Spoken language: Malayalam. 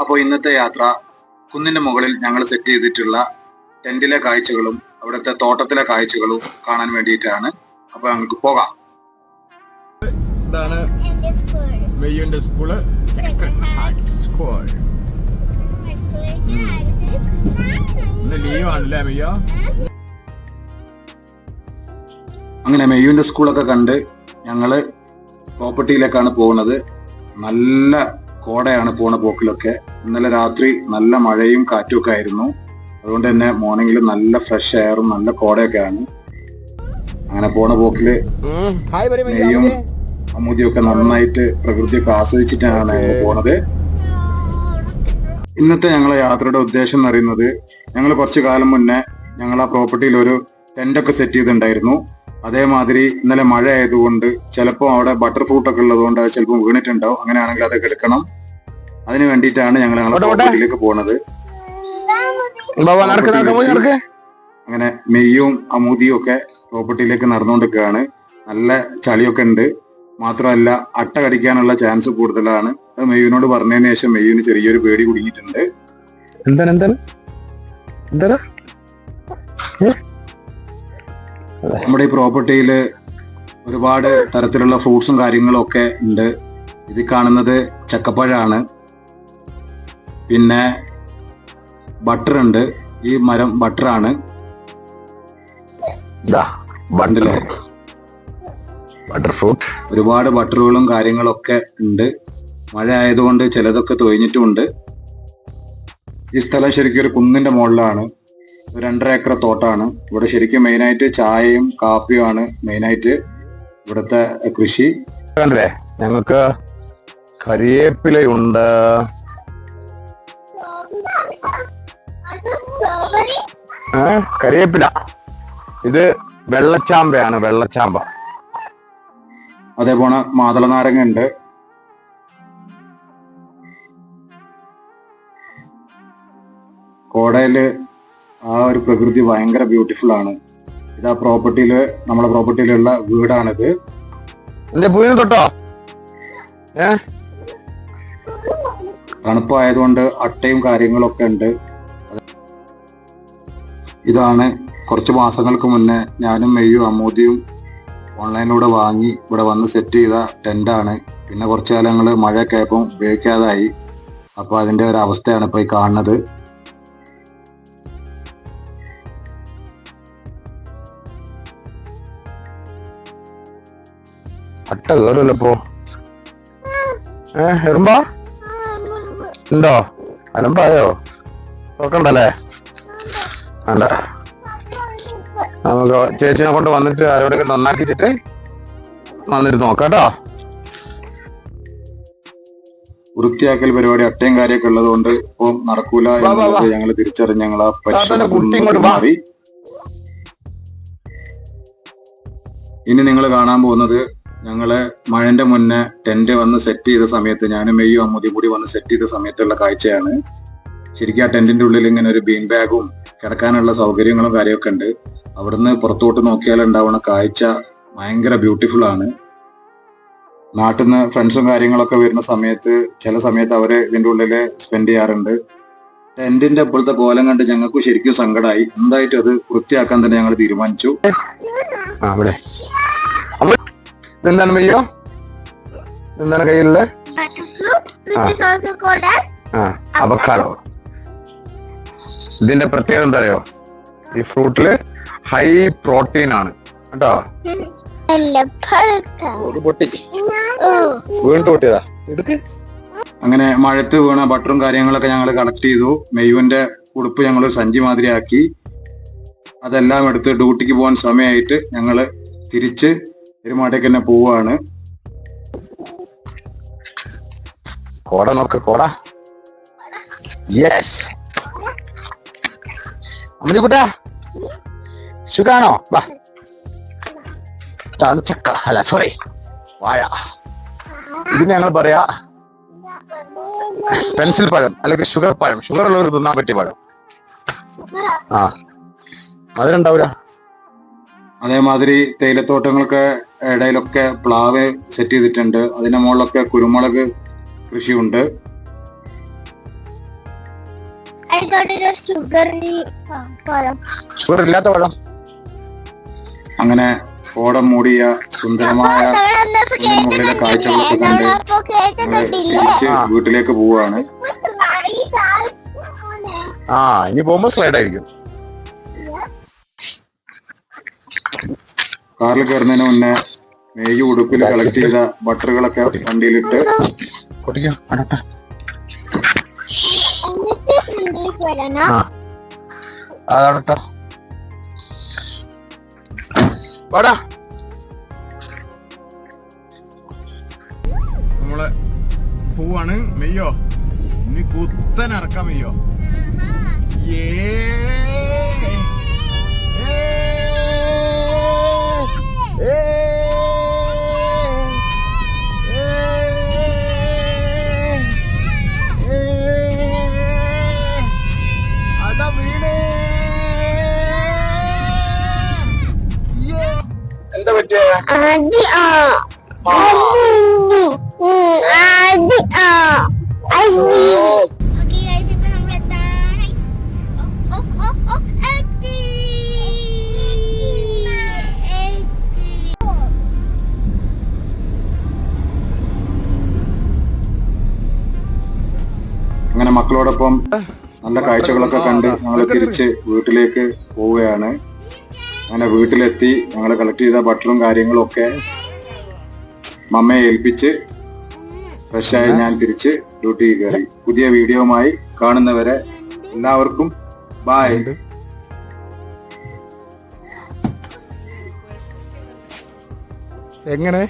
അപ്പോൾ ഇന്നത്തെ യാത്ര കുന്നിന്റെ മുകളിൽ ഞങ്ങൾ സെറ്റ് ചെയ്തിട്ടുള്ള ടെന്റിലെ കാഴ്ചകളും അവിടുത്തെ തോട്ടത്തിലെ കാഴ്ചകളും കാണാൻ വേണ്ടിയിട്ടാണ്. അപ്പൊ ഞങ്ങൾക്ക് പോകാം. ഇതാണ് സ്കൂൾ മെയ്യുന്റെ സ്കൂൾ. സെക്രട്ട് ഹാർട്ട് സ്കൂൾ ഇന്ന് ലീവാണല്ലേ മെയ്യ? അങ്ങനെ മെയ്യൂന്റെ സ്കൂളൊക്കെ കണ്ട് ഞങ്ങൾ പ്രോപ്പർട്ടിയിലേക്കാണ് പോകുന്നത്. നല്ല കോടയാണ് പോണ പോക്കിലൊക്കെ. ഇന്നലെ രാത്രി നല്ല മഴയും കാറ്റും ഒക്കെ ആയിരുന്നു. അതുകൊണ്ട് തന്നെ മോർണിംഗിൽ നല്ല ഫ്രഷ് എയറും നല്ല കോടയൊക്കെയാണ്. അങ്ങനെ പോണ പോക്കിൽ നെയ്യും അമ്മൂതിയൊക്കെ നന്നായിട്ട് പ്രകൃതിയൊക്കെ ആസ്വദിച്ചിട്ടാണ് ഞങ്ങൾ പോണത്. ഇന്നത്തെ ഞങ്ങളെ യാത്രയുടെ ഉദ്ദേശം എന്ന് പറയുന്നത് ഞങ്ങൾ കുറച്ചു കാലം മുന്നേ ഞങ്ങൾ ആ പ്രോപ്പർട്ടിയിൽ ഒരു ടെന്റൊക്കെ സെറ്റ് ചെയ്തിട്ടുണ്ടായിരുന്നു. അതേമാതിരി ഇന്നലെ മഴ ആയതുകൊണ്ട് ചിലപ്പോൾ അവിടെ ബട്ടർ ഫ്രൂട്ട് ഒക്കെ ഉള്ളതുകൊണ്ട് അത് ചിലപ്പോൾ വീണിട്ടുണ്ടാവും. അങ്ങനെയാണെങ്കിൽ അതൊക്കെ എടുക്കണം. അതിന് വേണ്ടിയിട്ടാണ് ഞങ്ങൾ ഞങ്ങളുടെ. പ്രോപ്പർട്ടിയിലേക്ക് പോണത്. അങ്ങനെ മെയ്യും അമൂതിയും ഒക്കെ പ്രോപ്പർട്ടിയിലേക്ക് നടന്നുകൊണ്ടിരിക്കുകയാണ്. നല്ല ചളിയൊക്കെ ഉണ്ട്. മാത്രമല്ല അട്ട കടിക്കാനുള്ള ചാൻസ് കൂടുതലാണ്. അത് മെയ്യുവിനോട് പറഞ്ഞതിന് ശേഷം മെയ്യുവിന് ചെറിയൊരു പേടി കുടുങ്ങിയിട്ടുണ്ട്. എന്താണ് എന്താണ്? എന്താണ്? നമ്മുടെ ഈ പ്രോപ്പർട്ടിയിൽ ഒരുപാട് തരത്തിലുള്ള ഫ്രൂട്ട്സും കാര്യങ്ങളും ഒക്കെ ഉണ്ട്. ഇത് കാണുന്നത് ചക്കപ്പഴമാണ് പിന്നെ ബട്ടർ ഉണ്ട്. ഈ മരം ബട്ടറാണ് ബണ്ടിൽ ബട്ടർ ഫ്രൂട്ട് ഒരുപാട് ബട്ടറുകളും കാര്യങ്ങളൊക്കെ ഉണ്ട്. മഴ ആയതുകൊണ്ട് ചിലതൊക്കെ തൊഴിഞ്ഞിട്ടുമുണ്ട്. ഈ സ്ഥലം ശരിക്കും ഒരു കുന്നിന്റെ മുകളിലാണ്. രണ്ടര ഏക്കർ തോട്ടാണ്. ഇവിടെ ശരിക്കും മെയിനായിട്ട് ചായയും കാപ്പിയും ആണ് മെയിനായിട്ട് ഇവിടുത്തെ കൃഷി. കണ്ടേ ഞങ്ങൾക്ക് കരിയേപ്പിലയുണ്ട്. കരിയേപ്പില. ഇത് വെള്ളച്ചാമ്പയാണ് വെള്ളച്ചാമ്പ. അതേപോലെ മാതള നാരങ്ങ ഉണ്ട് കോടയിൽ ആ ഒരു പ്രകൃതി ഭയങ്കര ബ്യൂട്ടിഫുൾ ആണ്. ഇത് ആ പ്രോപ്പർട്ടിയിൽ നമ്മുടെ പ്രോപ്പർട്ടിയിലുള്ള വീടാണിത്. എന്റെ പൂവിന് തൊട്ടോ? ഏ? തണുപ്പായതുകൊണ്ട് അട്ടയും കാര്യങ്ങളൊക്കെ ഉണ്ട്. ഇതാണ് കുറച്ച് മാസങ്ങൾക്ക് മുന്നേ ഞാനും മെയ്യും അമ്മൂതിയും ഓൺലൈനിലൂടെ വാങ്ങി ഇവിടെ വന്ന് സെറ്റ് ചെയ്ത ടെന്റാണ് പിന്നെ കുറച്ച് കാലങ്ങൾ മഴയൊക്കെ ആയപ്പം ഉപയോഗിക്കാതായി. അപ്പോൾ അതിന്റെ ഒരു അവസ്ഥയാണ് ഇപ്പൊ ഈ കാണുന്നത്. അട്ട കേറുമല്ലോ ഇപ്പോ. ഏ എറുമ്പാ ഉണ്ടോ? അലമ്പായോ? നോക്കണ്ടല്ലേ വേണ്ട. നമുക്ക് ചേച്ചിനെ കൊണ്ട് വന്നിട്ട് ആരോടൊക്കെ നന്നാക്കിച്ചിട്ട് വന്നിട്ട് നോക്കാട്ടോ കേട്ടോ. വൃത്തിയാക്കൽ പരിപാടി അട്ടയും കാര്യമൊക്കെ ഉള്ളതുകൊണ്ട് ഇപ്പം നടക്കൂല എന്നുള്ളത് ഞങ്ങൾ തിരിച്ചറിഞ്ഞ് ഞങ്ങൾ ആ പരിശോധന. മാറി. ഇനി നിങ്ങൾ കാണാൻ പോകുന്നത് ഞങ്ങൾ മഴന്റെ മുന്നേ ടെന്റ് വന്ന് സെറ്റ് ചെയ്ത സമയത്ത് ഞാനും മെയ്യും അമ്മുതി കൂടി വന്ന് സെറ്റ് ചെയ്ത സമയത്തുള്ള കാഴ്ചയാണ്. ശരിക്കും ആ ടെന്റിന്റെ ഉള്ളിൽ ഇങ്ങനെ ഒരു ബീൻ ബാഗും കിടക്കാനുള്ള സൗകര്യങ്ങളും കാര്യമൊക്കെ ഉണ്ട്. അവിടുന്ന് പുറത്തോട്ട് നോക്കിയാൽ ഉണ്ടാവുന്ന കാഴ്ച ഭയങ്കര ബ്യൂട്ടിഫുൾ ആണ്. നാട്ടിൽ നിന്ന് ഫ്രണ്ട്സും കാര്യങ്ങളൊക്കെ വരുന്ന സമയത്ത് ചില സമയത്ത് അവർ ഇതിന്റെ ഉള്ളിൽ സ്പെൻഡ് ചെയ്യാറുണ്ട്. ടെന്റിന്റെ ഇപ്പോഴത്തെ കോലം കണ്ട് ഞങ്ങൾക്ക് ശരിക്കും സങ്കടമായി എന്തായിട്ടും അത് വൃത്തിയാക്കാൻ തന്നെ ഞങ്ങൾ തീരുമാനിച്ചു. അമ്മ, ഇതെന്താണ് മെയ്യോ എന്താണ് കയ്യിലുള്ള ആ. അവക്കാടോ. ഇതിന്റെ പ്രത്യേകത എന്താ അറിയോ ഈ ഫ്രൂട്ടിൽ ഹൈ പ്രോട്ടീൻ ആണ്. കേട്ടോ? വീണ്ടും പൊട്ടിയതാ. അങ്ങനെ മഴത്ത് വീണ ബട്ടറും കാര്യങ്ങളൊക്കെ ഞങ്ങൾ കളക്ട് ചെയ്തു. മെയ്യുവിന്റെ ഉടുപ്പ് ഞങ്ങൾ സഞ്ചി മാതിരിയാക്കി. അതെല്ലാം എടുത്ത് ഡ്യൂട്ടിക്ക് പോകാൻ സമയമായിട്ട് ഞങ്ങൾ തിരിച്ച് എരുമാട്ടേക്ക് തന്നെ പോവാണ്. കോട നോക്ക് കോട. യെസ് അമ്മതിക്കുട്ടാ സുഖാണോ? വാ. തണുച്ചക്ക ചക്ക. അല്ല സോറി വാഴ. ഇതിന് ഞങ്ങൾ പറയാ പെൻസിൽ പഴം അല്ലെങ്കിൽ ഷുഗർ പഴം. ഷുഗർ ഉള്ളവർ തിന്നാൻ പറ്റിയ പഴം. ആ. അതിനുണ്ടാവൂല അതേമാതിരി തേയിലത്തോട്ടങ്ങൾക്ക് ഇടയിലൊക്കെ പ്ലാവ് സെറ്റ് ചെയ്തിട്ടുണ്ട്. അതിന്റെ മുകളിലൊക്കെ കുരുമുളക് കൃഷിയുണ്ട്. ഷുഗർ ഇല്ലാത്ത അങ്ങനെ ഓടം മൂടിയ സുന്ദരമായ മുകളിലെ കാഴ്ചകളൊക്കെ കണ്ട് തിരിച്ച് വീട്ടിലേക്ക് പോവാണ്. ആ ഇനി പോകുമ്പോ സ്ലൈഡ് ആയിരിക്കും. കാറിൽ കയറുന്നതിന് മുന്നേ നെയ്യ് ഉടുപ്പിൽ കളക്ട് ചെയ്ത ബട്ടറുകളൊക്കെ വണ്ടിയിലിട്ട് നമ്മളെ പൂവാണ്. മെയ്യോ? ഇനി കുത്തൻ ഇറക്കാം മെയ്യോ? ഏ. ആദ്യ ആ. ആദ്യ ആ. ഓക്കെ ഗൈസ് ഇപ്പൊ നമ്മൾ എത്താനായി. ഓ ഓ ഓ എത്തി എത്തി. അങ്ങനെ മക്കളോടൊപ്പം നല്ല കാഴ്ചകളൊക്കെ കണ്ട് ഞങ്ങൾ തിരിച്ച് വീട്ടിലേക്ക് പോവുകയാണ്. അങ്ങനെ വീട്ടിലെത്തി. ഞങ്ങൾ കളക്ട് ചെയ്ത ബട്ടറും കാര്യങ്ങളും ഒക്കെ മമ്മയെ ഏൽപ്പിച്ച് ഫ്രഷായി ഞാൻ തിരിച്ച് ഡ്യൂട്ടി കയറി. പുതിയ വീഡിയോയുമായി കാണുന്നവരെ എല്ലാവർക്കും ബായ് എങ്ങനെ?